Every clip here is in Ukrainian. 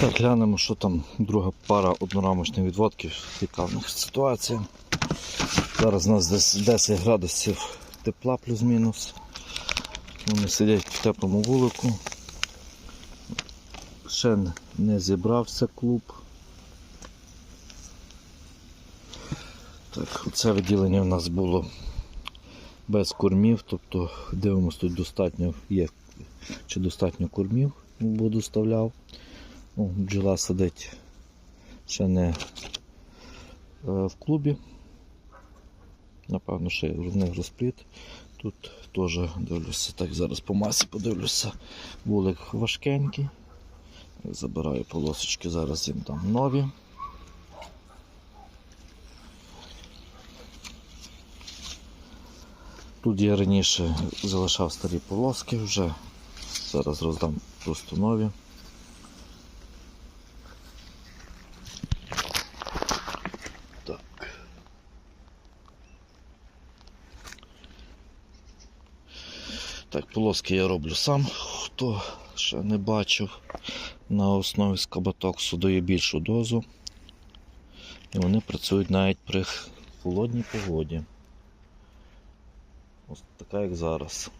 Так, глянемо, що там друга пара однорамочних відводків. Яка в них ситуація. Зараз у нас десь 10 градусів тепла плюс-мінус. Вони сидять в теплому вулику. Ще не зібрався клуб. Так, це відділення в нас було без кормів, тобто дивимося тут достатньо є чи достатньо кормів буду доставляв. Ну, бджола сидить ще не е, в клубі. Напевно, ще в них розпліт. Тут теж дивлюся, так зараз по масі подивлюся. Вулик важкенький. Забираю полосочки, зараз їм там нові. Тут я раніше залишав старі полоски вже. Зараз роздам просто нові. Так, полоски я роблю сам. Хто ще не бачив, на основі скаботоксу дає більшу дозу. І вони працюють навіть при холодній погоді. Ось така, як зараз.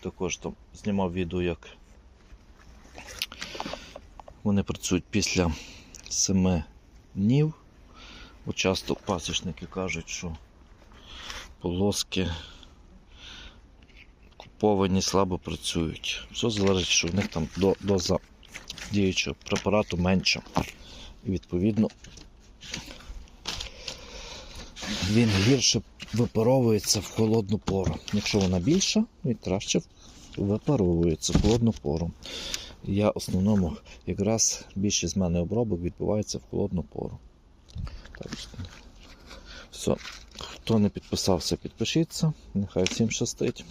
Також там знімав відео, як вони працюють після 7 днів. Бо часто пасічники кажуть, що полоски куповані слабо працюють. Все залежить, що в них там доза діючого препарату менша. І відповідно він гірше випаровується в холодну пору. Якщо вона більша, він краще випаровується в холодну пору. Я в основному якраз більшість з мене обробок відбувається в холодну пору. Так, все. Хто не підписався, підпишіться. Нехай всім щастить.